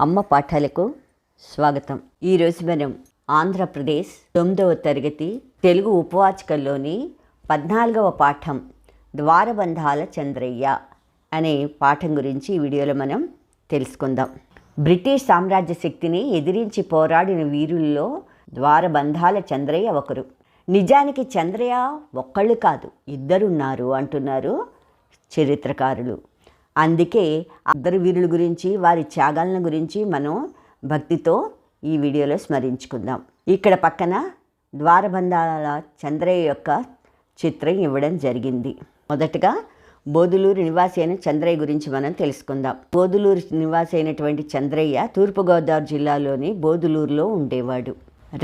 అమ్మ పాఠాలకు స్వాగతం. ఈరోజు మనం ఆంధ్రప్రదేశ్ తొమ్మిదవ తరగతి తెలుగు ఉపవాచకంలోని పద్నాలుగవ పాఠం ద్వారబంధాల చంద్రయ్య అనే పాఠం గురించి ఈ వీడియోలో మనం తెలుసుకుందాం. బ్రిటిష్ సామ్రాజ్య శక్తిని ఎదిరించి పోరాడిన వీరుల్లో ద్వారబంధాల చంద్రయ్య ఒకరు. నిజానికి చంద్రయ్య ఒక్కళ్ళు కాదు ఇద్దరున్నారు అంటున్నారు చరిత్రకారులు. అందుకే అందరి వీరుల గురించి వారి త్యాగాలను గురించి మనం భక్తితో ఈ వీడియోలో స్మరించుకుందాం. ఇక్కడ పక్కన ద్వారబంధాల చంద్రయ్య యొక్క చిత్రం ఇవ్వడం జరిగింది. మొదటగా బోధులూరు నివాసి అయిన చంద్రయ్య గురించి మనం తెలుసుకుందాం. బోధులూరు నివాసి అయినటువంటి చంద్రయ్య తూర్పుగోదావరి జిల్లాలోని బోధులూరులో ఉండేవాడు.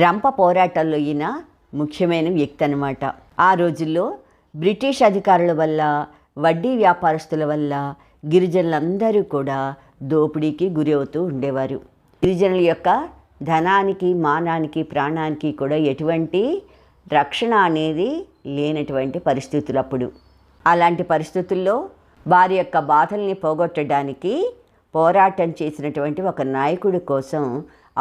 రంప పోరాటాల్లో ఈయన ముఖ్యమైన వ్యక్తి అనమాట ఆ రోజుల్లో బ్రిటిష్ అధికారుల వల్ల వడ్డీ వ్యాపారస్తుల వల్ల గిరిజనులందరూ కూడా దోపిడీకి గురి అవుతూ ఉండేవారు. గిరిజనుల యొక్క ధనానికి మానానికి ప్రాణానికి కూడా ఎటువంటి రక్షణ అనేది లేనటువంటి పరిస్థితులు అప్పుడు. అలాంటి పరిస్థితుల్లో వారి యొక్క బాధల్ని పోగొట్టడానికి పోరాటం చేసినటువంటి ఒక నాయకుడి కోసం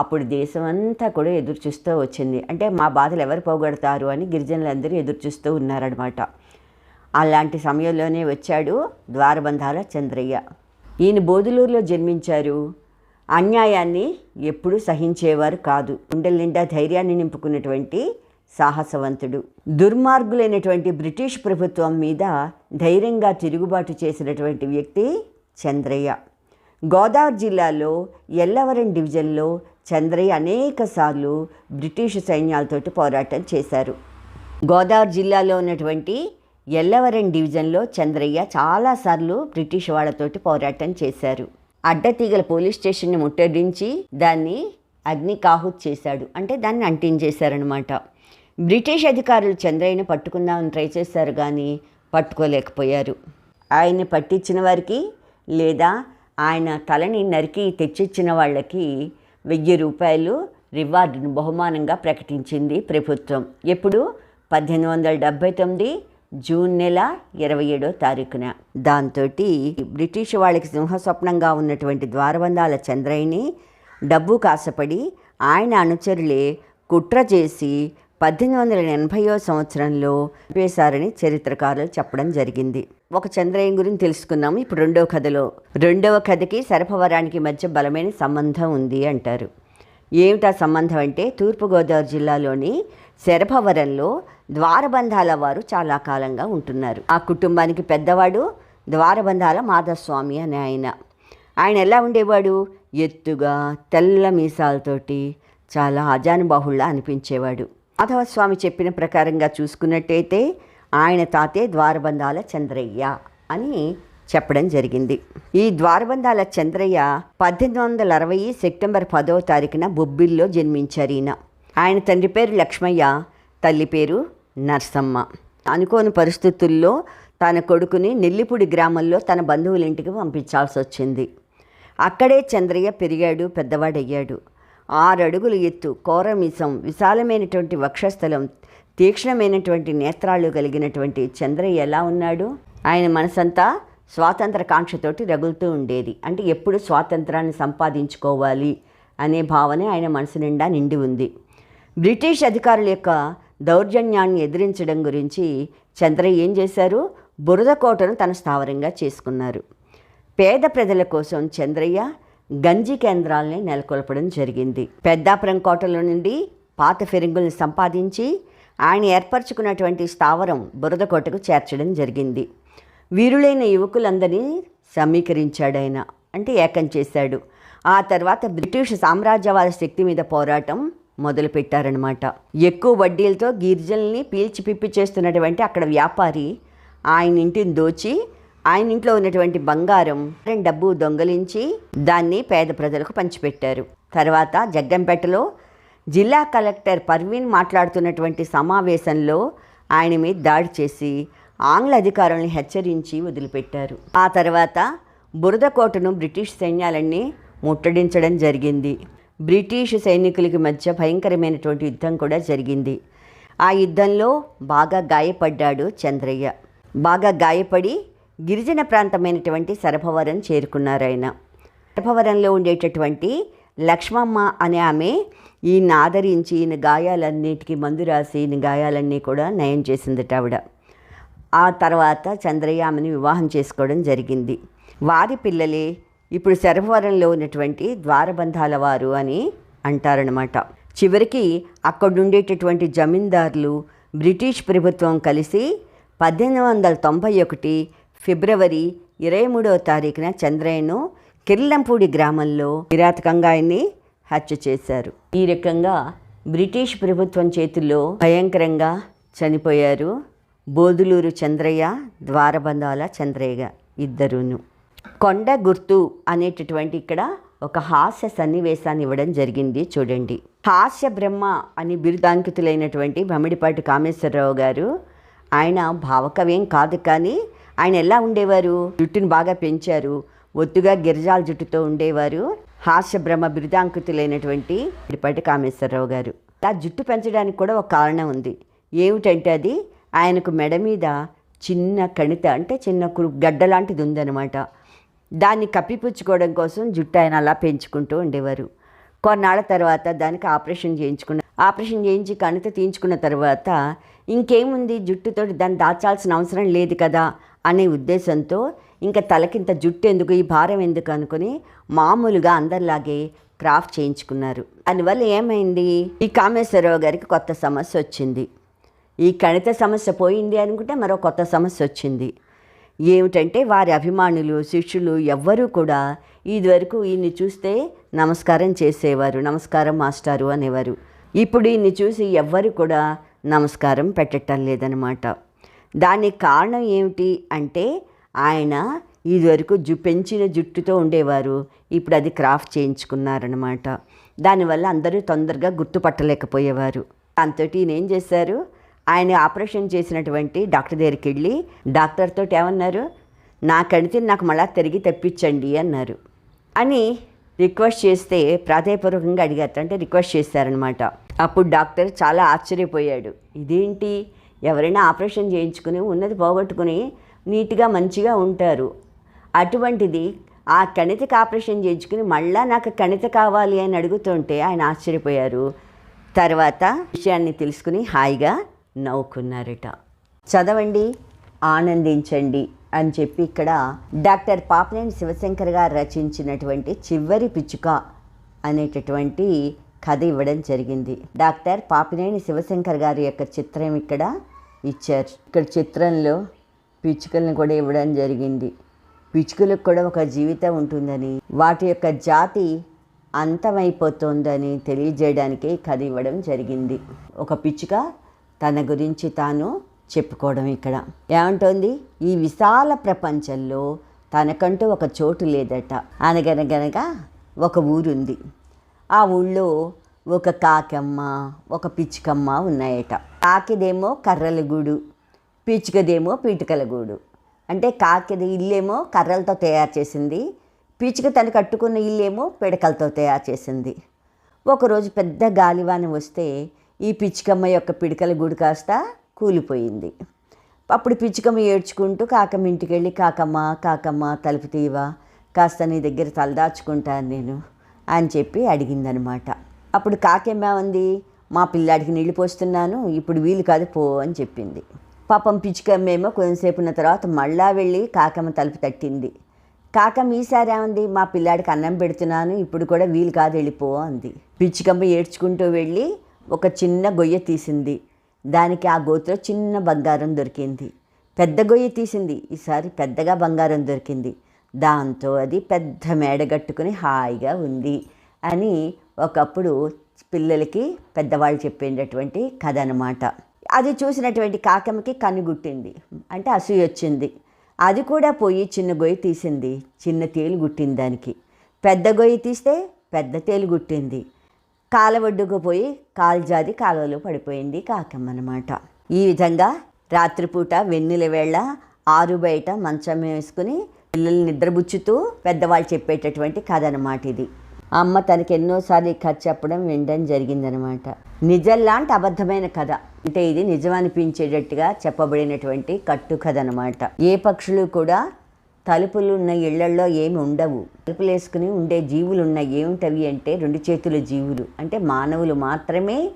అప్పుడు దేశమంతా కూడా ఎదురు చూస్తూ వచ్చింది. అంటే మా బాధలు ఎవరు పోగొడతారు అని గిరిజనులందరూ ఎదురు చూస్తూ ఉన్నారనమాట అలాంటి సమయంలోనే వచ్చాడు ద్వారబంధాల చంద్రయ్య. ఈయన బోధులూరులో జన్మించారు. అన్యాయాన్ని ఎప్పుడూ సహించేవారు కాదు. గుండెల నిండా ధైర్యాన్ని నింపుకున్నటువంటి సాహసవంతుడు. దుర్మార్గులైనటువంటి బ్రిటిష్ ప్రభుత్వం మీద ధైర్యంగా తిరుగుబాటు చేసినటువంటి వ్యక్తి చంద్రయ్య. గోదావరి జిల్లాలో ఎల్లవరం డివిజన్లో చంద్రయ్య అనేకసార్లు బ్రిటిష్ సైన్యాలతోటి పోరాటం చేశారు. గోదావరి జిల్లాలో ఉన్నటువంటి ఎల్లవరం డివిజన్లో చంద్రయ్య చాలాసార్లు బ్రిటిష్ వాళ్ళతోటి పోరాటం చేశారు. అడ్డతీగల పోలీస్ స్టేషన్ని ముట్టడించి దాన్ని అగ్నికాహుత్ చేశాడు. అంటే దాన్ని అంటించేశారనమాట బ్రిటిష్ అధికారులు చంద్రయ్యను పట్టుకుందామని ట్రై చేశారు కానీ పట్టుకోలేకపోయారు. ఆయన్ని పట్టించిన వారికి లేదా ఆయన తలని నరికి తెచ్చిచ్చిన వాళ్ళకి వెయ్యి రూపాయలు రివార్డును బహుమానంగా ప్రకటించింది ప్రభుత్వం. ఎప్పుడు? పద్దెనిమిది వందల డెబ్భై తొమ్మిది జూన్ నెల ఇరవై ఏడో తారీఖున. దాంతో బ్రిటిష్ వాళ్ళకి సింహస్వప్నంగా ఉన్నటువంటి ద్వారబంధాల చంద్రయ్యని డబ్బు కాసపడి ఆయన అనుచరులే కుట్ర చేసి పద్దెనిమిది వందల ఎనభైయో సంవత్సరంలో వేశారని చరిత్రకారులు చెప్పడం జరిగింది. ఒక చంద్రయ్య గురించి తెలుసుకున్నాము ఇప్పుడు రెండవ కథలో. రెండవ కథకి సరఫవరానికి మధ్య బలమైన సంబంధం ఉంది అంటారు. ఏమిటా సంబంధం అంటే తూర్పుగోదావరి జిల్లాలోని శరభవరంలో ద్వారబంధాల వారు చాలా కాలంగా ఉంటున్నారు. ఆ కుటుంబానికి పెద్దవాడు ద్వారబంధాల మాధస్వామి అనే ఆయన. ఆయన ఎలా ఉండేవాడు? ఎత్తుగా తెల్ల మీసాలతోటి చాలా అజానుబాహుళ్ళ అనిపించేవాడు. మాధవస్వామి చెప్పిన ప్రకారంగా చూసుకున్నట్టయితే ఆయన తాతే ద్వారబంధాల చంద్రయ్య అని చెప్పడం జరిగింది. ఈ ద్వారబంధాల చంద్రయ్య పద్దెనిమిది వందల అరవై సెప్టెంబర్ పదవ తారీఖున బొబ్బిల్లో జన్మించారు ఈయన. ఆయన తండ్రి పేరు లక్ష్మయ్య తల్లి పేరు నర్సమ్మ. అనుకోని పరిస్థితుల్లో తన కొడుకుని నెల్లిపూడి గ్రామంలో తన బంధువుల ఇంటికి పంపించాల్సి వచ్చింది అక్కడే చంద్రయ్య పెరిగాడు పెద్దవాడయ్యాడు. ఆరు అడుగులు ఎత్తు కోరమీసం విశాలమైనటువంటి వక్షస్థలం తీక్ష్ణమైనటువంటి నేత్రాలు కలిగినటువంటి చంద్రయ్య ఎలా ఉన్నాడు? ఆయన మనసంతా స్వాతంత్ర కాంక్షతోటి రగులుతూ ఉండేది. అంటే ఎప్పుడు స్వాతంత్రాన్ని సంపాదించుకోవాలి అనే భావన ఆయన మనసు నిండా నిండి ఉంది. బ్రిటిష్ అధికారుల యొక్క దౌర్జన్యాన్ని ఎదిరించడం గురించి చంద్రయ్య ఏం చేశారు? బురద కోటను తన స్థావరంగా చేసుకున్నారు. పేద ప్రజల కోసం చంద్రయ్య గంజి కేంద్రాలని నెలకొల్పడం జరిగింది. పెద్దాపురం కోటలో నుండి పాత ఫిరంగుల్ని సంపాదించి ఆయన ఏర్పరచుకున్నటువంటి స్థావరం బురద కోటకు చేర్చడం జరిగింది. వీరులైన యువకులందరినీ సమీకరించాడు ఆయన అంటే ఏకం చేశాడు. ఆ తర్వాత బ్రిటిష్ సామ్రాజ్యవాద శక్తి మీద పోరాటం మొదలుపెట్టారనమాట ఎక్కువ వడ్డీలతో గిరిజనుల్ని పీల్చి పిప్పి చేస్తున్నటువంటి అక్కడ వ్యాపారి ఆయన ఇంటిని దోచి ఆయన ఇంట్లో ఉన్నటువంటి బంగారం డబ్బు దొంగలించి దాన్ని పేద ప్రజలకు పంచిపెట్టారు. తర్వాత జగ్గంపేటలో జిల్లా కలెక్టర్ పర్వీన్ మాట్లాడుతున్నటువంటి సమావేశంలో ఆయన మీద దాడి చేసి ఆంగ్ల అధికారులను హెచ్చరించి వదిలిపెట్టారు. ఆ తర్వాత బురదకోటను బ్రిటిష్ సైన్యాలన్నీ ముట్టడించడం జరిగింది. బ్రిటిష్ సైనికులకి మధ్య భయంకరమైనటువంటి యుద్ధం కూడా జరిగింది. ఆ యుద్ధంలో బాగా గాయపడ్డాడు చంద్రయ్య. బాగా గాయపడి గిరిజన ప్రాంతమైనటువంటి సరభవరం చేరుకున్నారు ఆయన. సరభవరంలో ఉండేటటువంటి లక్ష్మమ్మ అనే ఆమె ఈయన ఆదరించి ఈయన గాయాలన్నిటికీ మందు రాసి ఈయన గాయాలన్నీ కూడా నయం చేసిందట ఆవిడ. ఆ తర్వాత చంద్రయామని వివాహం చేసుకోవడం జరిగింది. వారి పిల్లలే ఇప్పుడు శరభవరంలో ఉన్నటువంటి ద్వారబంధాల వారు అని అంటారనమాట చివరికి అక్కడుండేటటువంటి జమీందారులు బ్రిటిష్ ప్రభుత్వం కలిసి పద్దెనిమిది వందల తొంభై ఒకటి ఫిబ్రవరి ఇరవై మూడవ తారీఖున చంద్రయ్యను కిర్లంపూడి గ్రామంలో కిరాతకంగా ఆయన్ని హత్య చేశారు. ఈ రకంగా బ్రిటిష్ ప్రభుత్వం చేతుల్లో భయంకరంగా చనిపోయారు. బోదులూరు చంద్రయ్య ద్వారబంధాల చంద్రయ్య ఇద్దరును. కొండ గుర్తు అనేటటువంటి ఇక్కడ ఒక హాస్య సన్నివేశాన్ని ఇవ్వడం జరిగింది చూడండి. హాస్య బ్రహ్మ అని బిరుదాంకితులైనటువంటి భమిడిపాటి కామేశ్వరరావు గారు ఆయన భావకవ్యం కాదు కానీ ఆయన ఎలా ఉండేవారు? జుట్టుని బాగా పెంచారు. ఒత్తుగా గిరిజాల జుట్టుతో ఉండేవారు. హాస్య బ్రహ్మ బిరుదాంకితులైనటువంటి భమిడిపాటి కామేశ్వరరావు గారు. ఆ జుట్టు పెంచడానికి కూడా ఒక కారణం ఉంది. ఏమిటంటే అది ఆయనకు మెడ మీద చిన్న కణిత అంటే చిన్న కురు గడ్డ లాంటిది ఉందన్నమాట. దాన్ని కప్పిపుచ్చుకోవడం కోసం జుట్టు ఆయన అలా పెంచుకుంటూ ఉండేవారు. కొన్నాళ్ళ తర్వాత దానికి ఆపరేషన్ చేయించుకున్న ఆపరేషన్ చేయించి కణిత తీయించుకున్న తర్వాత ఇంకేముంది జుట్టుతో దాన్ని దాచాల్సిన అవసరం లేదు కదా అనే ఉద్దేశంతో ఇంకా తలకింత జుట్టు ఎందుకు ఈ భారం ఎందుకు అనుకుని మామూలుగా అందరిలాగే క్రాఫ్ట్ చేయించుకున్నారు. దానివల్ల ఏమైంది? ఈ కామేశ్వరరావు గారికి కొత్త సమస్య వచ్చింది. ఈ కణిత సమస్య పోయింది అనుకుంటే మరో కొత్త సమస్య వచ్చింది. ఏమిటంటే వారి అభిమానులు శిష్యులు ఎవ్వరూ కూడా ఇదివరకు ఈయన్ని చూస్తే నమస్కారం చేసేవారు నమస్కారం మాస్టారు అనేవారు. ఇప్పుడు ఈయన్ని చూసి ఎవ్వరు కూడా నమస్కారం పెట్టడం లేదనమాట దానికి కారణం ఏమిటి అంటే ఆయన ఇదివరకు జు పెంచిన జుట్టుతో ఉండేవారు ఇప్పుడు అది క్రాఫ్ట్ చేయించుకున్నారనమాట దానివల్ల అందరూ తొందరగా గుర్తుపట్టలేకపోయేవారు. దాంతో ఈయన ఏం చేశారు? ఆయన ఆపరేషన్ చేసినటువంటి డాక్టర్ దగ్గరికి వెళ్ళి డాక్టర్తో ఏమన్నారు? నా కణితిని నాకు మళ్ళా తిరిగి తెప్పించండి అన్నారు. అని రిక్వెస్ట్ చేస్తే ప్రాధాయపూర్వకంగా అడిగారు. అంటే రిక్వెస్ట్ చేశారనమాట అప్పుడు డాక్టర్ చాలా ఆశ్చర్యపోయాడు. ఇదేంటి? ఎవరైనా ఆపరేషన్ చేయించుకుని ఉన్నది పోగొట్టుకుని నీట్గా మంచిగా ఉంటారు. అటువంటిది ఆ కణితకి ఆపరేషన్ చేయించుకుని మళ్ళా నాకు కణిత కావాలి అని అడుగుతుంటే ఆయన ఆశ్చర్యపోయారు. తర్వాత విషయాన్ని తెలుసుకుని హాయిగా నవ్వుకున్నారట. చదవండి ఆనందించండి అని చెప్పి ఇక్కడ డాక్టర్ పాపనేని శివశంకర్ గారు రచించినటువంటి చివరి పిచ్చుక అనేటటువంటి కథ ఇవ్వడం జరిగింది. డాక్టర్ పాపినేని శివశంకర్ గారి యొక్క చిత్రం ఇక్కడ ఇచ్చారు. ఇక్కడ చిత్రంలో పిచ్చుకలను కూడా ఇవ్వడం జరిగింది. పిచ్చుకలకు కూడా ఒక జీవితం ఉంటుందని వాటి యొక్క జాతి అంతమైపోతుందని తెలియజేయడానికి కథ ఇవ్వడం జరిగింది. ఒక పిచ్చుక తన గురించి తాను చెప్పుకోవడం ఇక్కడ. ఏమంటోంది? ఈ విశాల ప్రపంచంలో తనకంటూ ఒక చోటు లేదట. అనగనగనగా ఒక ఊరుంది. ఆ ఊళ్ళో ఒక కాకమ్మ ఒక పిచ్చుకమ్మ ఉన్నాయట. కాకిదేమో కర్రల గూడు పిచ్చుకదేమో పీటుకల గూడు. అంటే కాకిది ఇల్లేమో కర్రలతో తయారు చేసింది పిచ్చుక తను కట్టుకున్న ఇల్లేమో పిడకలతో తయారు చేసింది. ఒకరోజు పెద్ద గాలివాన వస్తే ఈ పిచ్చుకమ్మ యొక్క పిడకల గుడి కాస్త కూలిపోయింది. అప్పుడు పిచ్చుకమ్మ ఏడ్చుకుంటూ కాకమ్మ ఇంటికి వెళ్ళి కాకమ్మ కాకమ్మ తలుపు తీవా కాస్త నీ దగ్గర తలదాచుకుంటాను నేను అని చెప్పి అడిగిందనమాట. అప్పుడు కాకమ్మ ఉంది మా పిల్లాడికి నీళ్ళు పోస్తున్నాను ఇప్పుడు వీలు కాదు పో అని చెప్పింది. పాపం పిచ్చుకమ్మేమో కొంతసేపు ఉన్న తర్వాత మళ్ళా వెళ్ళి కాకమ్మ తలుపు తట్టింది. కాకమ్మ ఈసారి ఏమంది? మా పిల్లాడికి అన్నం పెడుతున్నాను ఇప్పుడు కూడా వీలు కాదు వెళ్ళిపో అంది. పిచ్చుకమ్మ ఏడ్చుకుంటూ వెళ్ళి ఒక చిన్న గొయ్య తీసింది. దానికి ఆ గోతులో చిన్న బంగారం దొరికింది. పెద్ద గొయ్య తీసింది. ఈసారి పెద్దగా బంగారం దొరికింది. దాంతో అది పెద్ద మేడ కట్టుకుని హాయిగా ఉంది అని ఒకప్పుడు పిల్లలకి పెద్దవాళ్ళు చెప్పేటటువంటి కథ అనమాట అది చూసినటువంటి కాకమ్మకి కన్నుగుట్టింది అంటే అసూయ వచ్చింది. అది కూడా పోయి చిన్న గొయ్యి తీసింది. చిన్న తేలు గుట్టింది దానికి. పెద్ద గొయ్యి తీస్తే పెద్ద తేలు గుట్టింది. కాలవడ్డుకు పోయి కాల్జాది కాలువలో పడిపోయింది కాకమ్మ అనమాట ఈ విధంగా రాత్రిపూట వెన్నెల వేళ ఆరు బయట మంచం వేసుకుని పిల్లల్ని నిద్రబుచ్చుతూ పెద్దవాళ్ళు చెప్పేటటువంటి కథ అనమాట ఇది. అమ్మ తనకి ఎన్నోసార్లు ఈ కథ చెప్పడం వినడం జరిగిందనమాట నిజంలాంటి అబద్ధమైన కథ. అంటే ఇది నిజం అనిపించేటట్టుగా చెప్పబడినటువంటి కట్టు కథ అనమాట ఏ పక్షులు కూడా తలుపులు ఉన్న ఇళ్ళల్లో ఏమి ఉండవు. తలుపులేసుకుని ఉండే జీవులు ఉన్నాయి ఏమిటవి అంటే రెండు చేతుల జీవులు. అంటే మానవులు మాత్రమే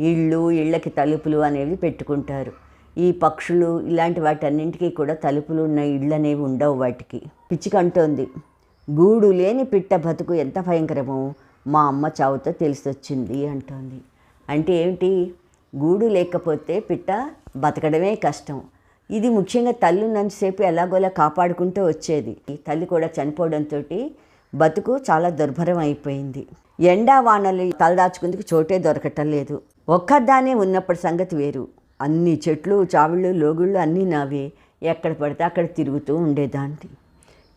ఇళ్ళు ఇళ్ళకి తలుపులు అనేవి పెట్టుకుంటారు. ఈ పక్షులు ఇలాంటి వాటన్నింటికీ కూడా తలుపులు ఉన్న ఇళ్ళు అనేవి ఉండవు వాటికి. పిచ్చికంటోంది గూడు లేని పిట్ట బతుకు ఎంత భయంకరమో మా అమ్మ చావుతో తెలిసొచ్చింది అంటోంది. అంటే ఏమిటి? గూడు లేకపోతే పిట్ట బతకడమే కష్టం. ఇది ముఖ్యంగా తల్లి ఉన్నంతసేపు ఎలాగోలా కాపాడుకుంటూ వచ్చేది. ఈ తల్లి కూడా చనిపోవడంతో బతుకు చాలా దుర్భరం అయిపోయింది. ఎండా వానలు తలదాచుకుందుకు చోటే దొరకటం లేదు. ఒక్కదానే ఉన్నప్పటి సంగతి వేరు. అన్ని చెట్లు చావిళ్ళు లోగుళ్ళు అన్నీ నావే. ఎక్కడ పడితే అక్కడ తిరుగుతూ ఉండేదాన్ని.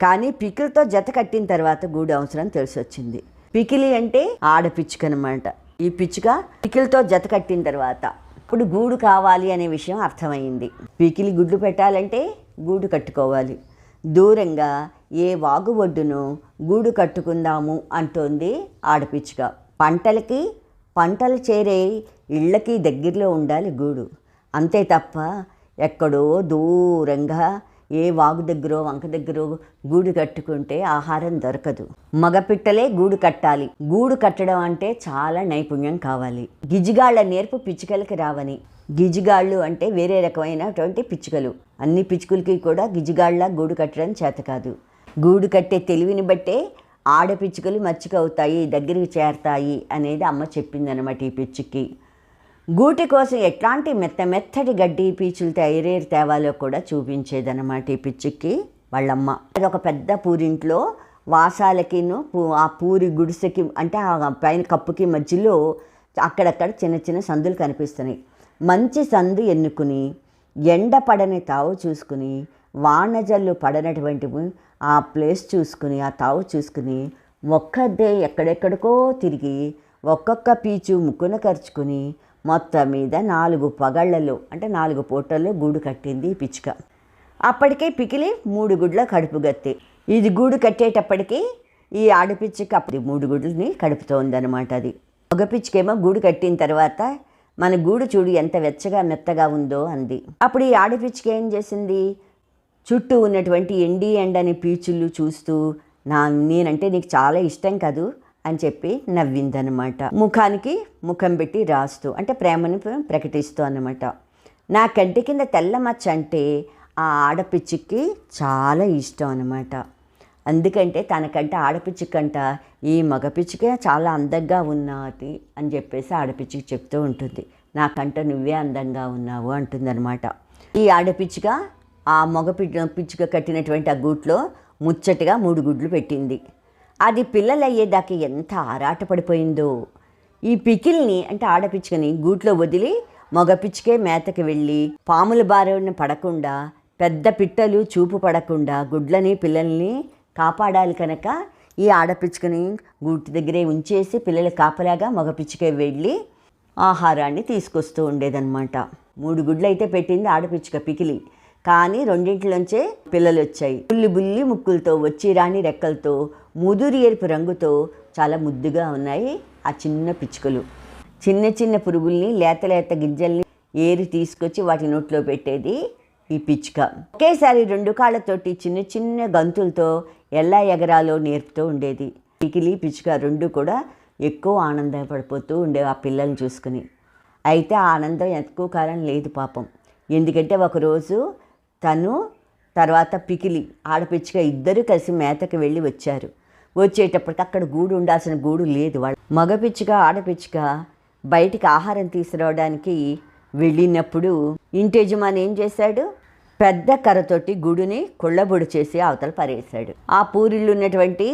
కానీ పికిలితో జత కట్టిన తర్వాత గూడు అవసరం తెలిసి వచ్చింది పికిలి అంటే ఆడపిచ్చుక అనమాట ఈ పిచ్చుక పికిలితో జత కట్టిన తర్వాత ఇప్పుడు గూడు కావాలి అనే విషయం అర్థమైంది. పికిలి గుడ్లు పెట్టాలంటే గూడు కట్టుకోవాలి. దూరంగా ఏ వాగు ఒడ్డును గూడు కట్టుకుందాము అంటోంది ఆడపిచ్చుక. పంటలకి పంటలు చేరే ఇళ్ళకి దగ్గరలో ఉండాలి గూడు. అంతే తప్ప ఎక్కడో దూరంగా ఏ వాగు దగ్గర వంక దగ్గర గూడు కట్టుకుంటే ఆహారం దొరకదు. మగపిట్టలే గూడు కట్టాలి. గూడు కట్టడం అంటే చాలా నైపుణ్యం కావాలి. గిజిగాళ్ళ నేర్పు పిచ్చుకలకి రావని. గిజిగాళ్ళు అంటే వేరే రకమైనటువంటి పిచ్చుకలు. అన్ని పిచ్చుకలకి కూడా గిజిగాళ్ళ గూడు కట్టడం చేత కాదు. గూడు కట్టే తెలివిని బట్టే ఆడపిచ్చుకలు మచ్చికవుతాయి దగ్గరికి చేరతాయి అనేది అమ్మ చెప్పిందనమాట ఈ పిచ్చుకి గూటి కోసం ఎట్లాంటి మెత్త మెత్తటి గడ్డి పీచులు తయారేరు తేవాలో కూడా చూపించేదన్నమాట ఈ పిచ్చుకి వాళ్ళమ్మ. అది ఒక పెద్ద పూరింట్లో వాసాలకిను పూ- ఆ పూరి గుడిసెకి అంటే ఆ పైన కప్పుకి మధ్యలో అక్కడక్కడ చిన్న చిన్న సందులు కనిపిస్తున్నాయి. మంచి సందు ఎన్నుకుని ఎండ పడని తావు చూసుకుని వానజల్లు పడనటువంటి ఆ ప్లేస్ చూసుకుని ఆ తావు చూసుకుని ఒక్కదే ఎక్కడెక్కడికో తిరిగి ఒక్కొక్క పీచు ముక్కున ఖర్చుకుని మొత్తం మీద నాలుగు పగళ్ళలో అంటే నాలుగు పూటల్లో గూడు కట్టింది ఈ పిచ్చుక. అప్పటికే పికిలి మూడు గుడ్ల కడుపు గత్తి. ఇది గూడు కట్టేటప్పటికి ఈ ఆడపిచ్చుక అప్పుడు మూడు గుడ్లని కడుపుతోందనమాట అది. ఒక పిచ్చుకేమో గూడు కట్టిన తర్వాత మన గూడు చూడు ఎంత వెచ్చగా మెత్తగా ఉందో అంది. అప్పుడు ఈ ఆడపిచ్చుక ఏం చేసింది? చుట్టూ ఉన్నటువంటి ఎండి ఎండని పీచులు చూస్తూ నా నేనంటే నీకు చాలా ఇష్టం కదూ? అని చెప్పి నవ్విందనమాట. ముఖానికి ముఖం పెట్టి రాస్తూ అంటే ప్రేమని ప్రకటిస్తూ అనమాట నా కంటి కింద తెల్ల మచ్చ అంటే ఆ ఆడపిచ్చికి చాలా ఇష్టం అనమాట అందుకంటే తనకంటే ఆడపిచ్చికంట ఈ మగపిచ్చికే చాలా అందంగా ఉన్నది అని చెప్పేసి ఆడపిచ్చికి చెప్తూ ఉంటుంది. నాకంట నువ్వే అందంగా ఉన్నావు అంటుందన్నమాట. ఈ ఆడపిచ్చిక ఆ మగ పిచ్చుక కట్టినటువంటి ఆ గూట్లో ముచ్చటగా మూడు గుడ్లు పెట్టింది. అది పిల్లలయ్యేదాకా ఎంత ఆరాటపడిపోయిందో. ఈ పికిల్ని అంటే ఆడపిచ్చుకని గూట్లో వదిలి మగ పిచ్చుకే మేతకి వెళ్ళి పాముల బారిన పడకుండా పెద్ద పిట్టలు చూపు పడకుండా గుడ్లని పిల్లల్ని కాపాడాలి కనుక ఈ ఆడపిచ్చుకని గూటి దగ్గరే ఉంచేసి పిల్లలు కాపలాగా మగ పిచ్చుకే వెళ్ళి ఆహారాన్ని తీసుకొస్తూ ఉండేదన్నమాట. మూడు గుడ్లు అయితే పెట్టింది ఆడపిచ్చుక పికిలి. కానీ రెండింటిలోంచే పిల్లలు వచ్చాయి బుల్లి బుల్లి ముక్కులతో వచ్చి రాని రెక్కలతో ముదురు ఎరుపు రంగుతో చాలా ముద్దుగా ఉన్నాయి ఆ చిన్న పిచ్చుకలు. చిన్న చిన్న పురుగుల్ని లేత లేత గింజల్ని ఏరి తీసుకొచ్చి వాటి నోట్లో పెట్టేది ఈ పిచ్చుక. ఒకేసారి రెండు కాళ్ళతోటి చిన్న చిన్న గంతులతో ఎలా ఎగరాలో నేర్పుతూ ఉండేది. పికిలి పిచ్చుక రెండు కూడా ఎక్కువ ఆనందపడిపోతూ ఉండేవి ఆ పిల్లల్ని చూసుకుని. అయితే ఆ ఆనందం ఎక్కువ కాలం లేదు పాపం. ఎందుకంటే ఒకరోజు తను తర్వాత పికిలి ఆడపిచ్చుక ఇద్దరు కలిసి మేతకి వెళ్ళి వచ్చారు. వచ్చేటప్పటికి అక్కడ గూడు ఉండాల్సిన గూడు లేదు. వాళ్ళు మగపిచ్చుగా పిచ్చుక ఆడపిచ్చుక బయటికి ఆహారం తీసుకురావడానికి వెళ్ళినప్పుడు ఇంటి యజమాని ఏం చేశాడు? పెద్ద కర్రతోటి గుడిని కుళ్ళబొడి చేసి అవతల పరేశాడు. ఆ పూరిళ్ళు ఉన్నటువంటి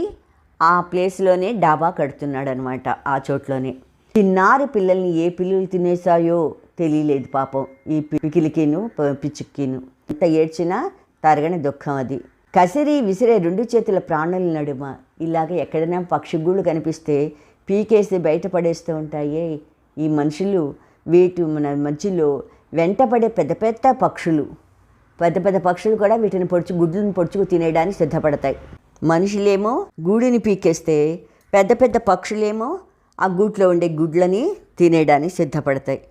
ఆ ప్లేస్లోనే డాబా కడుతున్నాడు అనమాట ఆ చోట్లోనే. చిన్నారి పిల్లల్ని ఏ పిల్లలు తినేసాయో తెలియలేదు పాపం. ఈ పికిలికిను పిచ్చుక్కిను. ఎంత ఏడ్చినా తరగని దుఃఖం అది. కసిరి విసిరే రెండు చేతుల ప్రాణుల నడుమ ఇలాగ ఎక్కడైనా పక్షిగూళ్ళు కనిపిస్తే పీకేసి బయటపడేస్తూ ఉంటాయే. ఈ మనుషులు వీటి మన మధ్యలో వెంటపడే పెద్ద పెద్ద పక్షులు. పెద్ద పెద్ద పక్షులు కూడా వీటిని పొడుచు గుడ్లను పొడుచుకు తినేయడానికి సిద్ధపడతాయి. మనుషులేమో గూడిని పీకేస్తే పెద్ద పెద్ద పక్షులేమో ఆ గూట్లో ఉండే గుడ్లని తినేయడానికి సిద్ధపడతాయి.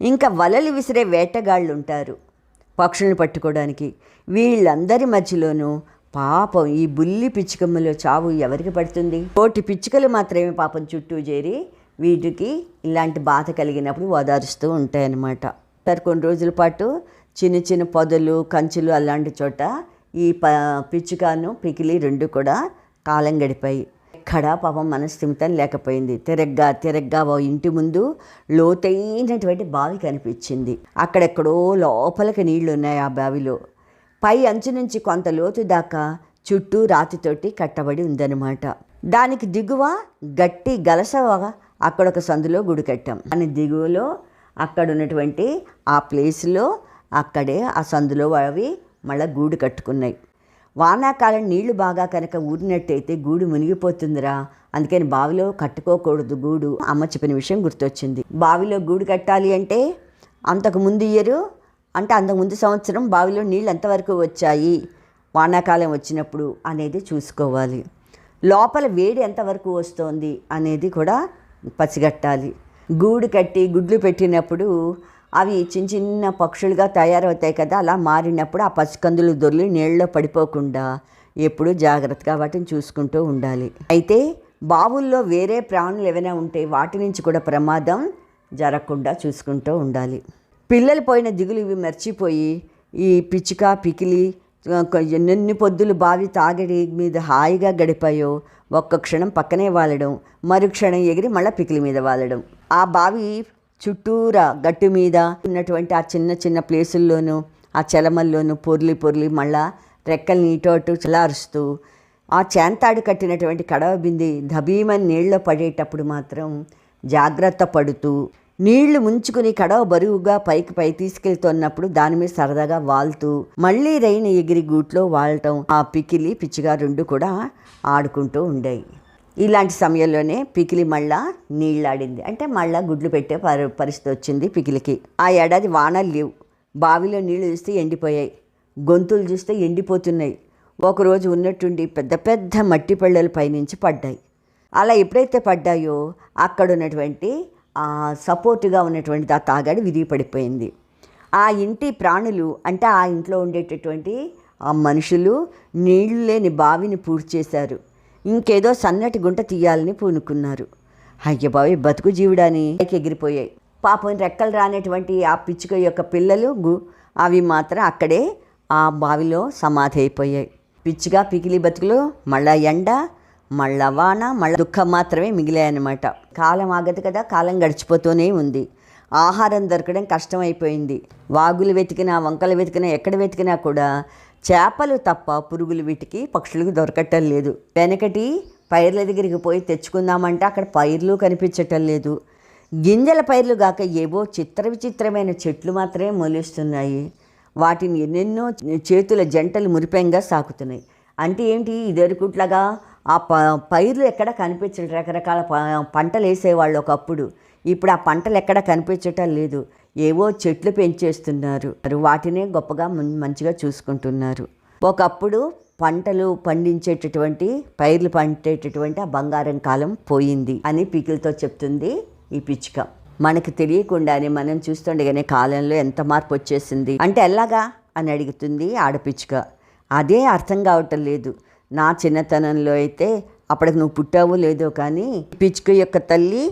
ఇంకా వలలు విసిరే వేటగాళ్ళు ఉంటారు పక్షులను పట్టుకోవడానికి వీళ్ళందరి మధ్యలోనూ పాపం ఈ బుల్లి పిచ్చుకమ్మలో చావు ఎవరికి పడుతుంది? కోటి పిచ్చుకలు మాత్రమే పాపం చుట్టూ చేరి వీటికి ఇలాంటి బాధ కలిగినప్పుడు ఓదారుస్తూ ఉంటాయన్నమాట. సరే కొన్ని రోజుల పాటు చిన్న చిన్న పొదలు కంచులు అలాంటి చోట ఈ ప పిచ్చుకను పికిలి రెండు కూడా కాలం గడిపాయి. ఎక్కడ పాపం మనస్థిమితం లేకపోయింది. తిరగ్గా తిరగ్గా ఓ ఇంటి ముందు లోతైనటువంటి బావి కనిపించింది. అక్కడెక్కడో లోపలికి నీళ్ళు ఉన్నాయి ఆ బావిలో. పై అంచు నుంచి కొంత లోతు దాకా చుట్టూ రాతితోటి కట్టబడి ఉందన్నమాట. దానికి దిగువ గట్టి గలస అక్కడ ఒక సందులో గుడి కట్టాం. దాని దిగువలో అక్కడ ఉన్నటువంటి ఆ ప్లేస్లో అక్కడే ఆ సందులో అవి మళ్ళీ గూడు కట్టుకున్నాయి. వానాకాలం నీళ్ళు బాగా కనుక ఊరినట్టయితే గూడు మునిగిపోతుందిరా. అందుకని బావిలో కట్టుకోకూడదు గూడు. అమ్మ చెప్పిన విషయం గుర్తొచ్చింది. బావిలో గూడు కట్టాలి అంటే అంతకు ముందు ఇయరు అంటే అంతకుముందు సంవత్సరం బావిలో నీళ్ళు ఎంతవరకు వచ్చాయి? వానాకాలం వచ్చినప్పుడు అనేది చూసుకోవాలి. లోపల వేడి ఎంతవరకు వస్తోంది అనేది కూడా పసిగట్టాలి. గూడు కట్టి గుడ్లు పెట్టినప్పుడు అవి చిన్న చిన్న పక్షులుగా తయారవుతాయి కదా అలా మారినప్పుడు ఆ పసికందులు దొర్లి నీళ్ళలో పడిపోకుండా ఎప్పుడూ జాగ్రత్తగా వాటిని చూసుకుంటూ ఉండాలి. అయితే బావుల్లో వేరే ప్రాణులు ఏమైనా ఉంటే వాటి నుంచి కూడా ప్రమాదం జరగకుండా చూసుకుంటూ ఉండాలి. పిల్లలు పోయిన దిగులు ఇవి మర్చిపోయి ఈ పిచ్చుక పికిలి ఎన్నెన్ని పొద్దులు బావి తాగడి మీద హాయిగా గడిపాయో ఒక్క క్షణం పక్కనే వాలడం మరు క్షణం ఎగిరి మళ్ళీ పికిలి మీద వాలడం. ఆ బావి చుట్టూరా గట్టు మీద ఉన్నటువంటి ఆ చిన్న చిన్న ప్లేసుల్లోనూ ఆ చలమల్లోనూ పొర్లి పొర్లి మళ్ళా రెక్కలు నీటోటు చలారుస్తూ ఆ చేంతాడు కట్టినటువంటి కడవ బింది ధబీమని నీళ్ళలో పడేటప్పుడు మాత్రం జాగ్రత్త పడుతూ నీళ్ళు ముంచుకుని కడవ బరువుగా పైకి పై తీసుకెళ్తున్నప్పుడు దాని మీద సరదాగా వాళ్తూ మళ్ళీ రైన ఎగిరి గూట్లో వాలటం ఆ పికిలి పిచ్చిగా రెండు కూడా ఆడుకుంటూ ఉండేవి ఇలాంటి సమయంలోనే పికిలి మళ్ళా నీళ్ళాడింది అంటే మళ్ళా గుడ్లు పెట్టే పరి పరిస్థితి వచ్చింది పికిలికి. ఆ ఏడాది వానలు లేవు. బావిలో నీళ్ళు చూస్తే ఎండిపోయాయి. గొంతులు చూస్తే ఎండిపోతున్నాయి. ఒకరోజు ఉన్నట్టుండి పెద్ద పెద్ద మట్టి పళ్ళలు పైనుంచి పడ్డాయి. అలా ఎప్పుడైతే పడ్డాయో అక్కడ ఉన్నటువంటి సపోర్టుగా ఉన్నటువంటి ఆ తాగాడి విరిగిపడిపోయింది ఆ ఇంటి ప్రాణులు అంటే ఆ ఇంట్లో ఉండేటటువంటి ఆ మనుషులు నీళ్ళు లేని బావిని పూర్తి చేశారు ఇంకేదో సన్నటి గుంట తీయాలని పూనుకున్నారు. అయ్యబావి బతుకు జీవుడాని. పైకి ఎగిరిపోయాయి. పాపం రెక్కలు రానటువంటి ఆ పిచ్చుక యొక్క పిల్లలు గు అవి మాత్రం అక్కడే ఆ బావిలో సమాధి అయిపోయాయి. పిచ్చిగా పికిలి బతుకులు మళ్ళా ఎండ మళ్ళా వాన మళ్ళా దుఃఖం మాత్రమే మిగిలాయన్నమాట. కాలం ఆగదు కదా కాలం గడిచిపోతూనే ఉంది. ఆహారం దొరకడం కష్టమైపోయింది. వాగులు వెతికినా వంకలు వెతికినా ఎక్కడ వెతికినా కూడా చేపలు తప్ప పురుగులు వీటికి పక్షులకు దొరకటం లేదు. వెనకటి పైర్ల దగ్గరికి పోయి తెచ్చుకుందామంటే అక్కడ పైర్లు కనిపించటం లేదు. గింజల పైర్లు గాక ఏవో చిత్ర విచిత్రమైన చెట్లు మాత్రమే మొలుస్తున్నాయి. వాటిని ఎన్నెన్నో చేతుల జంటలు మురిపెంగా సాకుతున్నాయి. అంటే ఏంటి? ఇదరుకుట్లాగా ఆ ప పైర్లు ఎక్కడ కనిపించడం రకరకాల ప- పంటలు వేసేవాళ్ళు ఒకప్పుడు. ఇప్పుడు ఆ పంటలు ఎక్కడ కనిపించటం లేదు. ఏవో చెట్లు పెంచేస్తున్నారు. వాటినే గొప్పగా మంచిగా చూసుకుంటున్నారు. ఒకప్పుడు పంటలు పండించేటటువంటి పైర్లు పండేటటువంటి ఆ బంగారం కాలం పోయింది అని పీకిలతో చెప్తుంది ఈ పిచ్చుక. మనకు తెలియకుండానే మనం చూస్తుండగానే కాలంలో ఎంత మార్పు వచ్చేసింది. అంటే ఎలాగా? అని అడుగుతుంది ఆడపిచ్చుక. అదే అర్థం కావటం లేదు. నా చిన్నతనంలో అయితే అప్పటికి నువ్వు పుట్టావు లేదో కానీ పిచ్చుక యొక్క తల్లి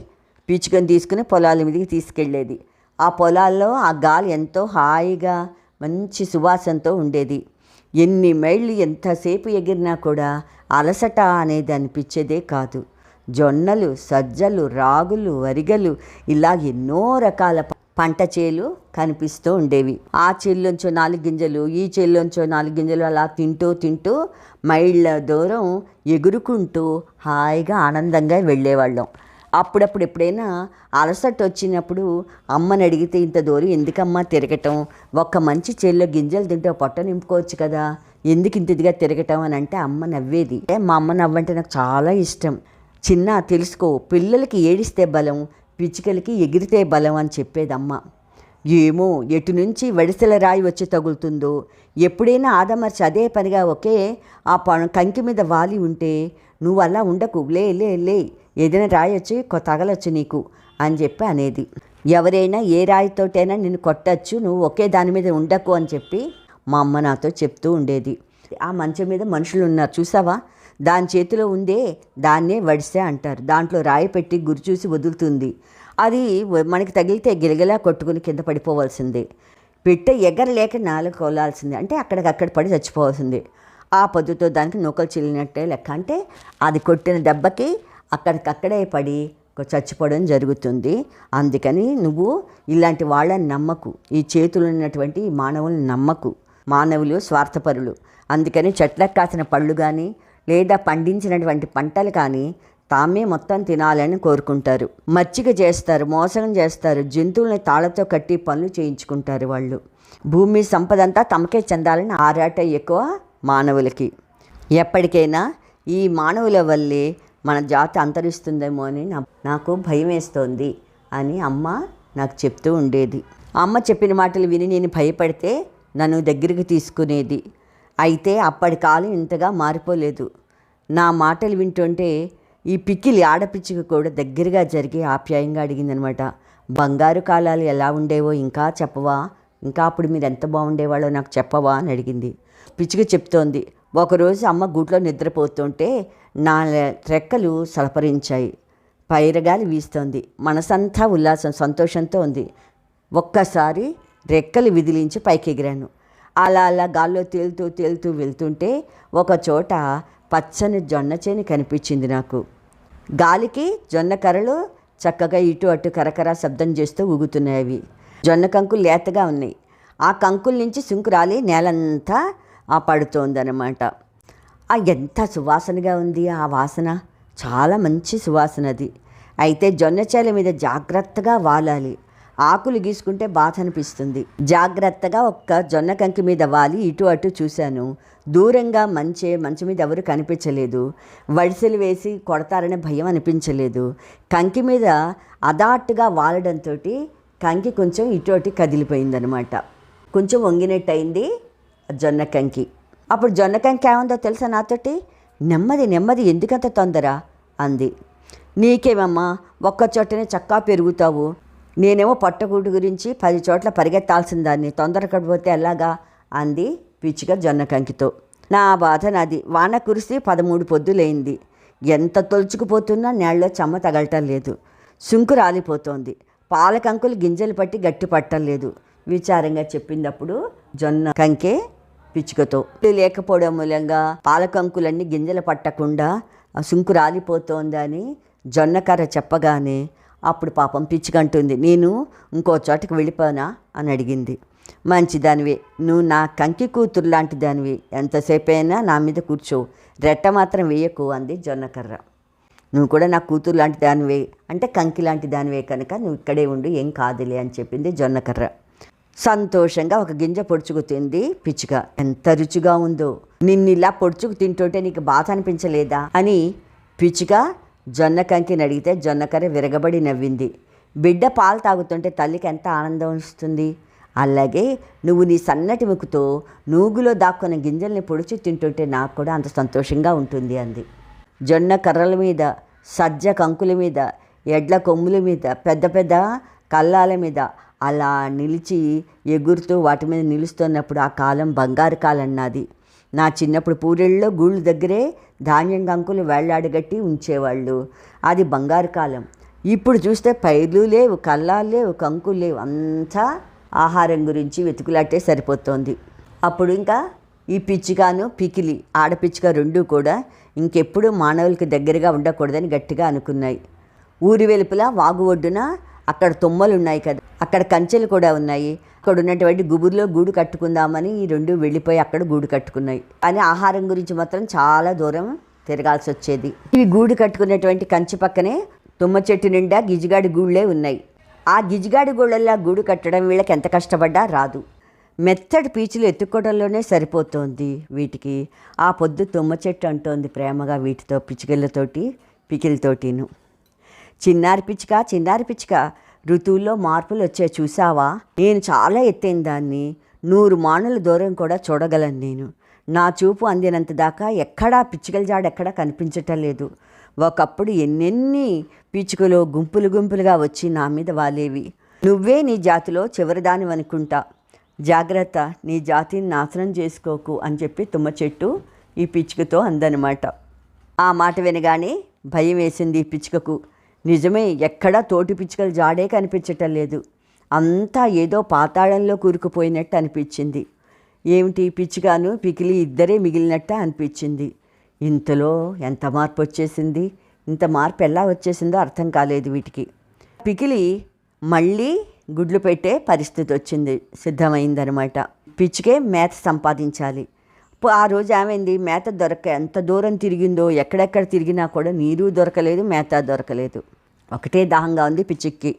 పిచ్చుకని తీసుకుని పొలాల మీదకి తీసుకెళ్ళేది. ఆ పొలాల్లో ఆ గాలి ఎంతో హాయిగా మంచి సువాసనతో ఉండేది. ఎన్ని మైళ్ళు ఎంతసేపు ఎగిరినా కూడా అలసట అనేది అనిపించేదే కాదు. జొన్నలు సజ్జలు రాగులు వరిగలు ఇలా ఎన్నో రకాల పంట చేలు కనిపిస్తూ ఉండేవి. ఆ చేలులోంచో నాలుగు గింజలు ఈ చేలులోంచో నాలుగు గింజలు అలా తింటూ తింటూ మైళ్ళ దూరం ఎగురుకుంటూ హాయిగా ఆనందంగా వెళ్ళేవాళ్ళం. అప్పుడప్పుడు ఎప్పుడైనా అలసట వచ్చినప్పుడు అమ్మని అడిగితే ఇంత దూరం ఎందుకమ్మా తిరగటం? ఒక్క మంచి చేల్లో గింజలు తింటే పొట్ట నింపుకోవచ్చు కదా? ఎందుకు ఇంత ఇదిగా తిరగటం? అని అంటే అమ్మ నవ్వేది. ఏ, మా అమ్మ నవ్వంటే నాకు చాలా ఇష్టం. చిన్న తెలుసుకో పిల్లలకి ఏడిస్తే బలం పిచ్చుకలకి ఎగిరితే బలం అని చెప్పేదమ్మ. ఏమో ఎటు నుంచి వడిసెల రాయి వచ్చి తగులుతుందో. ఎప్పుడైనా ఆదమర్చి అదే పనిగా ఒకే ఆ ప కంకి మీద వాలి ఉంటే నువ్వు అలా ఉండకు. లే లే లే. ఏదైనా రాయి వచ్చి కొ- తగలొచ్చు నీకు అని చెప్పి అనేది. ఎవరైనా ఏ రాయితోటైనా నిన్ను కొట్టచ్చు. నువ్వు ఒకే దాని మీద ఉండకు అని చెప్పి మా అమ్మ నాతో చెప్తూ ఉండేది. ఆ మంచం మీద మనుషులు ఉన్నారు. చూసావా? దాని చేతిలో ఉందే దాన్నే వడిసే అంటారు. దాంట్లో రాయి పెట్టి గురి చూసి వదులుతుంది. అది మనకి తగిలితే గిలగిలా కొట్టుకుని కింద పడిపోవాల్సిందే. పిట్ట ఎగరలేక నాలుగు కొలాల్సిందే. అంటే అక్కడికక్కడ పడి చచ్చిపోవాల్సిందే. ఆ పొద్దుతో దానికి నూకలు చిల్లినట్టే లెక్క. అంటే అది కొట్టిన దెబ్బకి అక్కడికక్కడే పడి చచ్చిపోవడం జరుగుతుంది. అందుకని నువ్వు ఇలాంటి వాళ్ళని నమ్మకు. ఈ చేతులు ఉన్నటువంటి మానవుల మానవులను నమ్మకు. మానవులు స్వార్థపరులు. అందుకని చెట్లకు కాసిన పళ్ళు కానీ లేదా పండించినటువంటి పంటలు కానీ తామే మొత్తం తినాలని కోరుకుంటారు. మచ్చిక చేస్తారు మోసం చేస్తారు జంతువుల్ని తాళతో కట్టి పనులు చేయించుకుంటారు వాళ్ళు. భూమి సంపద అంతా తమకే చెందాలని ఆరాట ఎక్కువ మానవులకి. ఎప్పటికైనా ఈ మానవుల వల్లే మన జాతి అంతరిస్తుందేమో అని నా- నాకు భయం వేస్తోంది అని అమ్మ నాకు చెప్తూ ఉండేది. అమ్మ చెప్పిన మాటలు విని నేను భయపడితే నన్ను దగ్గరికి తీసుకునేది. అయితే అప్పటి కాలం ఇంతగా మారిపోలేదు. నా మాటలు వింటుంటే ఈ పిక్కిలి ఆడపిచ్చికి కూడా దగ్గరగా జరిగి ఆప్యాయంగా అడిగిందనమాట. బంగారు కాలాలు ఎలా ఉండేవో ఇంకా చెప్పవా? ఇంకా అప్పుడు మీరు ఎంత బాగుండేవాళ్ళో నాకు చెప్పవా అని అడిగింది. పిచ్చిక చెప్తోంది. ఒకరోజు అమ్మ గూట్లో నిద్రపోతుంటే నా రెక్కలు సలపరించాయి. పైరగాలి వీస్తోంది. మనసంతా ఉల్లాసం సంతోషంతో ఉంది. ఒక్కసారి రెక్కలు విదిలించి పైకి ఎగిరాను అలా అలా గాల్లో తేలుతూ తేలుతూ వెళ్తుంటే ఒక చోట పచ్చని జొన్న చేని కనిపించింది నాకు. గాలికి జొన్న కర్రలు చక్కగా ఇటు అటు కరకర శబ్దం చేస్తూ ఊగుతున్నాయి అవి. జొన్న కంకులు లేతగా ఉన్నాయి. ఆ కంకుల నుంచి సుంకు రాలి నేలంతా ఆ పడుతోందనమాట ఆ ఎంత సువాసనగా ఉంది ఆ వాసన. చాలా మంచి సువాసన అది. అయితే జొన్న చేల మీద జాగ్రత్తగా వాలాలి. ఆకులు గీసుకుంటే బాధ అనిపిస్తుంది జాగ్రత్తగా ఒక్క జొన్న కంకి మీద వాలి ఇటు అటు చూశాను. దూరంగా మంచే మంచు మీద ఎవరు కనిపించలేదు. వడిసెలు వేసి కొడతారనే భయం అనిపించలేదు. కంకి మీద అదాట్టుగా వాలడంతో కంకి కొంచెం ఇటు అటు కదిలిపోయిందనమాట. కొంచెం వంగినట్టు అయింది జొన్న కంకి. అప్పుడు జొన్న కంకి ఏముందో తెలుసా నాతోటి? నెమ్మది నెమ్మది ఎందుకంత తొందర? అంది. నీకేమమ్మా ఒక్క చోటనే చక్కా పెరుగుతావు. నేనేమో పట్టగూడు గురించి పది చోట్ల పరిగెత్తాల్సిన దాన్ని తొందరపడిపోతే ఎలాగా? అంది పిచ్చిగా జొన్న కంకితో. నా బాధ నాది. వాన కురిసి పదమూడు పొద్దులైంది. ఎంత తొలుచుకుపోతున్నా నేళ్ళలో చెమ్మ తగలటం లేదు. సుంకు రాలిపోతోంది. పాలకంకులు గింజలు పట్టి గట్టి పట్టం లేదు. విచారంగా చెప్పినప్పుడు జొన్న కంకే పిచ్చుకతో. లేకపోవడం మూలంగా పాలకంకులన్నీ గింజలు పట్టకుండా సుంకు రాలిపోతోందని జొన్నకర్ర చెప్పగానే అప్పుడు పాపం పిచ్చుకంటుంది. నేను ఇంకో చోటకి వెళ్ళిపోనా? అని అడిగింది. మంచిదానివే. నువ్వు నా కంకి కూతురు లాంటి దానివి ఎంతసేపు అయినా నా మీద కూర్చో. రెట్ట మాత్రం వేయకు అంది జొన్నకర్ర. నువ్వు కూడా నా కూతురు లాంటి దానివే అంటే కంకి లాంటి దానివే కనుక నువ్వు ఇక్కడే ఉండు. ఏం కాదులే అని చెప్పింది జొన్నకర్ర. సంతోషంగా ఒక గింజ పొడుచుకు తింది పిచ్చుక. ఎంత రుచిగా ఉందో. నిన్ను ఇలా పొడుచుకు తింటుంటే నీకు బాధ అనిపించలేదా? అని పిచ్చుక జొన్న కంకిని అడిగితే జొన్నకర్ర విరగబడి నవ్వింది. బిడ్డ పాలు తాగుతుంటే తల్లికి ఎంత ఆనందం వస్తుంది? అలాగే నువ్వు నీ సన్నటి ముక్కుతో నూగులో దాక్కున్న గింజల్ని పొడిచి తింటుంటే నాకు కూడా అంత సంతోషంగా ఉంటుంది అంది. జొన్న కర్రల మీద సజ్జ కంకుల మీద ఎడ్ల కొమ్ముల మీద పెద్ద పెద్ద కల్లాల మీద అలా నిలిచి ఎగురుతూ వాటి మీద నిలుస్తున్నప్పుడు ఆ కాలం బంగారు కాలం నాది నా చిన్నప్పుడు పూరెళ్ళలో గూళ్ళు దగ్గరే ధాన్యం గంకులు వేళ్ళాడగట్టి ఉంచేవాళ్ళు. అది బంగారు కాలం. ఇప్పుడు చూస్తే పైర్లు లేవు కల్లాలు లేవు కంకులు లేవు. అంతా ఆహారం గురించి వెతుకులాటే సరిపోతోంది. అప్పుడు ఇంకా ఈ పిచ్చిగాను పికిలి ఆడపిచ్చిక రెండూ కూడా ఇంకెప్పుడు మానవులకి దగ్గరగా ఉండకూడదని గట్టిగా అనుకున్నాయి. ఊరి వెలుపల వాగు ఒడ్డున అక్కడ తుమ్మలు ఉన్నాయి కదా అక్కడ కంచెలు కూడా ఉన్నాయి. అక్కడ ఉన్నటువంటి గుబురులో గూడు కట్టుకుందామని ఈ రెండు వెళ్ళిపోయి అక్కడ గూడు కట్టుకున్నాయి. కానీ ఆహారం గురించి మాత్రం చాలా దూరం తిరగాల్సి వచ్చేది. ఇవి గూడు కట్టుకున్నటువంటి కంచి పక్కనే తుమ్మ చెట్టు నిండా గిజిగాడి గూళ్ళే ఉన్నాయి. ఆ గిజిగాడి గూళ్ళల్లో గూడు కట్టడం వీళ్ళకి ఎంత కష్టపడ్డా రాదు. మెత్తటి పీచులు ఎత్తుకోవడంలోనే సరిపోతుంది వీటికి. ఆ పొద్దు తుమ్మ చెట్టు అంటోంది ప్రేమగా వీటితో పిచ్చికలతోటి పికిలతోటిను. చిన్నారి పిచ్చుక చిన్నారి పిచ్చుక ఋతువుల్లో మార్పులు వచ్చే చూసావా నేను చాలా ఎత్తైన దాన్ని నూరు మానుల దూరం కూడా చూడగలను నేను. నా చూపు అందినంత దాకా ఎక్కడా పిచ్చుకల జాడ ఎక్కడా కనిపించటం లేదు. ఒకప్పుడు ఎన్నెన్ని పిచ్చుకలు గుంపులు గుంపులుగా వచ్చి నా మీద వాలేవి. నువ్వే నీ జాతిలో చివరిదాని అనుకుంటా జాగ్రత్త నీ జాతిని నాశనం చేసుకోకు అని చెప్పి తుమ్మ చెట్టు ఈ పిచ్చుకతో అందనమాట. ఆ మాట వినగానే భయం వేసింది ఈ పిచ్చుకకు. నిజమే ఎక్కడా తోటి పిచ్చుకలు జాడే కనిపించటం లేదు. అంతా ఏదో పాతాళంలో కూరుకుపోయినట్టు అనిపించింది. ఏమిటి పిచ్చిగాను? పికిలి ఇద్దరే మిగిలినట్టు అనిపించింది. ఇంతలో ఎంత మార్పు వచ్చేసింది? ఇంత మార్పు ఎలా వచ్చేసిందో అర్థం కాలేదు వీటికి. పికిలి మళ్ళీ గుడ్లు పెట్టే పరిస్థితి వచ్చింది. సిద్ధమైందనమాట. పిచ్చికే మేత సంపాదించాలి. ఆ రోజు ఏమైంది? మేత దొరక ఎంత దూరం తిరిగిందో ఎక్కడెక్కడ తిరిగినా కూడా నీరు దొరకలేదు మేత దొరకలేదు. ఒకటే దాహంగా ఉంది పిచ్చిక్కి.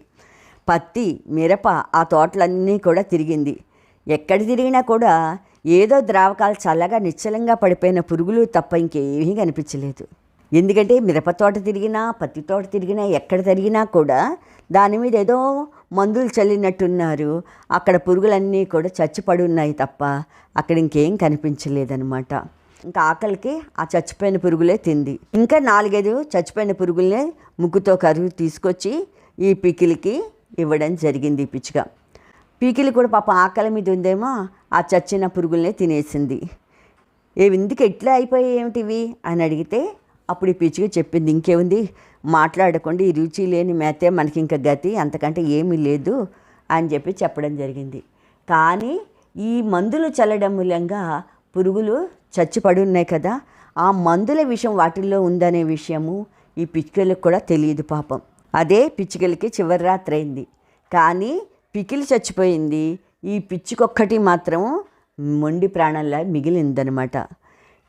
పత్తి మిరప ఆ తోటలన్నీ కూడా తిరిగింది. ఎక్కడ తిరిగినా కూడా ఏదో ద్రావకాలు చల్లగా నిశ్చలంగా పడిపోయిన పురుగులు తప్ప ఇంకేమీ కనిపించలేదు. ఎందుకంటే మిరప తోట తిరిగినా పత్తి తోట తిరిగినా ఎక్కడ తిరిగినా కూడా దాని మీద ఏదో మందులు చల్లినట్టున్నారు. అక్కడ పురుగులన్నీ కూడా చచ్చిపడి ఉన్నాయి తప్ప అక్కడ ఇంకేం కనిపించలేదన్నమాట. ఇంకా ఆకలికి ఆ చచ్చిపోయిన పురుగులే తింది. ఇంకా నాలుగైదు చచ్చిపోయిన పురుగులనే ముక్కుతో కరువు తీసుకొచ్చి ఈ పికిలికి ఇవ్వడం జరిగింది ఈ పిచ్చుక. పీకిలి కూడా పాప ఆకలి మీద ఉందేమో ఆ చచ్చిన పురుగులనే తినేసింది. ఏ ఎందుకు ఎట్లా అయిపోయాయి ఏమిటివి అని అడిగితే అప్పుడు ఈ పిచ్చుక చెప్పింది ఇంకేముంది? మాట్లాడకుండా ఈ రుచి లేని మేతే మనకి ఇంకా గతి అంతకంటే ఏమీ లేదు అని చెప్పి చెప్పడం జరిగింది. కానీ ఈ మందులు చల్లడం మూలంగా పురుగులు చచ్చిపడి ఉన్నాయి కదా ఆ మందుల విషయం వాటిల్లో ఉందనే విషయము ఈ పిచ్చుకలకు కూడా తెలియదు పాపం. అదే పిచ్చుకలకి చివరి రాత్రి అయింది. కానీ పికిలి చచ్చిపోయింది. ఈ పిచ్చుకొక్కటి మాత్రం మొండి ప్రాణంలా మిగిలిందనమాట.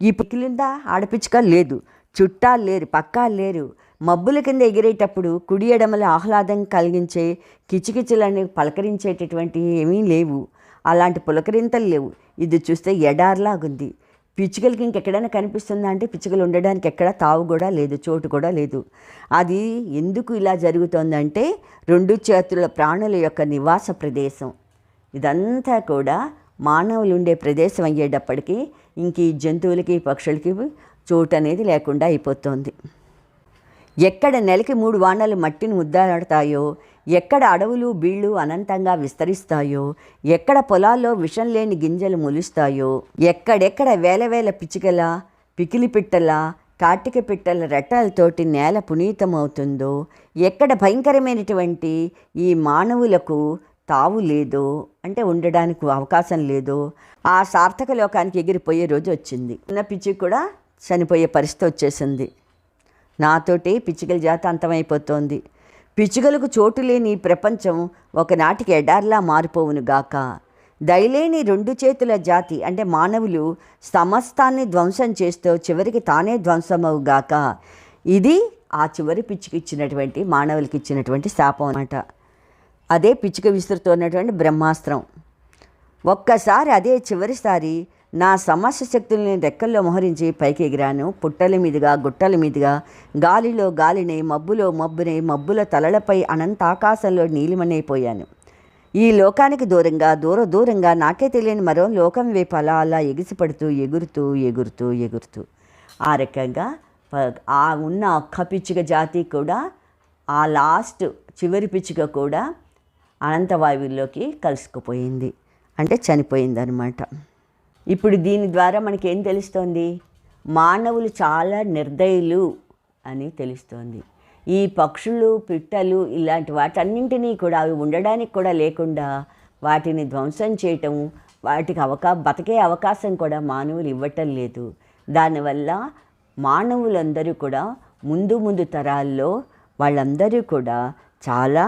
ఈ పికిలిందా? ఆడపిచ్చుక లేదు. చుట్టాలు లేరు పక్కా లేరు. మబ్బుల కింద ఎగిరేటప్పుడు కుడి ఎడమల ఆహ్లాదం కలిగించే కిచికిచలని పలకరించేటటువంటి ఏమీ లేవు. అలాంటి పులకరింతలు లేవు. ఇది చూస్తే ఎడార్లాగుంది. పిచ్చుకలకి ఇంకెక్కడైనా కనిపిస్తుందా అంటే పిచ్చుకలు ఉండడానికి ఎక్కడ తావు కూడా లేదు చోటు కూడా లేదు. అది ఎందుకు ఇలా జరుగుతోందంటే రెండు చేతుల ప్రాణుల యొక్క నివాస ప్రదేశం. ఇదంతా కూడా మానవులు ఉండే ప్రదేశం అయ్యేటప్పటికీ ఇంక ఈ జంతువులకి పక్షులకి చోటు అనేది లేకుండా అయిపోతుంది. ఎక్కడ నెలకి మూడు వానలు మట్టిని ముద్దాడతాయో ఎక్కడ అడవులు బీళ్ళు అనంతంగా విస్తరిస్తాయో ఎక్కడ పొలాల్లో విషం లేని గింజలు మొలుస్తాయో ఎక్కడెక్కడ వేల వేల పిచ్చికల పికిలి పిట్టల కార్తీక పిట్టల రెట్టలతోటి నేల పునీతమవుతుందో ఎక్కడ భయంకరమైనటువంటి ఈ మానవులకు తావు లేదో అంటే ఉండడానికి అవకాశం లేదో ఆ సార్థక లోకానికి ఎగిరిపోయే రోజు వచ్చింది. చిన్న పిచ్చి కూడా చనిపోయే పరిస్థితి వచ్చేసింది. నాతోటి పిచ్చికల జాత అంతమైపోతోంది. పిచ్చుకలకు చోటు లేని ప్రపంచం ఒకనాటికి ఎడార్లా మారిపోవును గాక. దయలేని రెండు చేతుల జాతి అంటే మానవులు సమస్తాన్ని ధ్వంసం చేస్తూ చివరికి తానే ధ్వంసమవు గాక. ఇది ఆ చివరి పిచ్చుకి ఇచ్చినటువంటి మానవులకి ఇచ్చినటువంటి శాపం అన్నమాట. అదే పిచ్చుక విసురుతున్నటువంటి బ్రహ్మాస్త్రం. ఒక్కసారి అదే చివరిసారి నా సమస్య శక్తుల్ని రెక్కల్లో మోహరించి పైకి ఎగిరాను. పుట్టల మీదుగా గుట్టల మీదుగా గాలిలో గాలిని మబ్బులో మబ్బుని మబ్బుల తలలపై అనంత ఆకాశంలో నీలిమనైపోయాను ఈ లోకానికి దూరంగా దూర దూరంగా నాకే తెలియని మరో లోకం వైపు అలా అలా ఎగిసిపడుతూ ఎగురుతూ ఎగురుతూ ఎగురుతూ. ఆ రకంగా ఆ ఉన్న ఒక్క పిచ్చుక జాతి కూడా ఆ లాస్ట్ చివరి పిచ్చుక కూడా అనంతవాయువుల్లోకి కలుసుకుపోయింది. అంటే చనిపోయింది అనమాట ఇప్పుడు దీని ద్వారా మనకేం తెలుస్తోంది? మానవులు చాలా నిర్దయులు అని తెలుస్తోంది. ఈ పక్షులు పిట్టలు ఇలాంటి వాటన్నింటినీ కూడా అవి ఉండడానికి కూడా లేకుండా వాటిని ధ్వంసం చేయటం వాటికి అవకా బతికే అవకాశం కూడా మానవులు ఇవ్వటం లేదు. దానివల్ల మానవులందరూ కూడా ముందు ముందు తరాల్లో వాళ్ళందరూ కూడా చాలా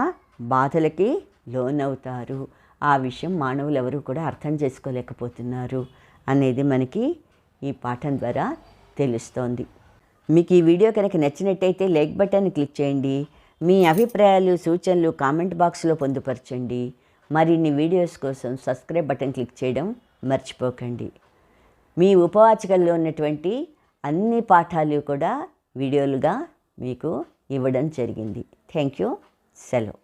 బాధలకి లోనవుతారు. ఆ విషయం మానవులు ఎవరు కూడా అర్థం చేసుకోలేకపోతున్నారు. అనేది మనకి ఈ పాఠం ద్వారా తెలుస్తోంది. మీకు ఈ వీడియో కనుక నచ్చినట్టయితే లైక్ బటన్ క్లిక్ చేయండి. మీ అభిప్రాయాలు సూచనలు కామెంట్ బాక్స్లో పొందుపరచండి. మరిన్ని వీడియోస్ కోసం సబ్స్క్రైబ్ బటన్ క్లిక్ చేయడం మర్చిపోకండి. మీ ఉపవాచకంలో ఉన్నటువంటి అన్ని పాఠాలు కూడా వీడియోలుగా మీకు ఇవ్వడం జరిగింది. Thank you. సెలవు.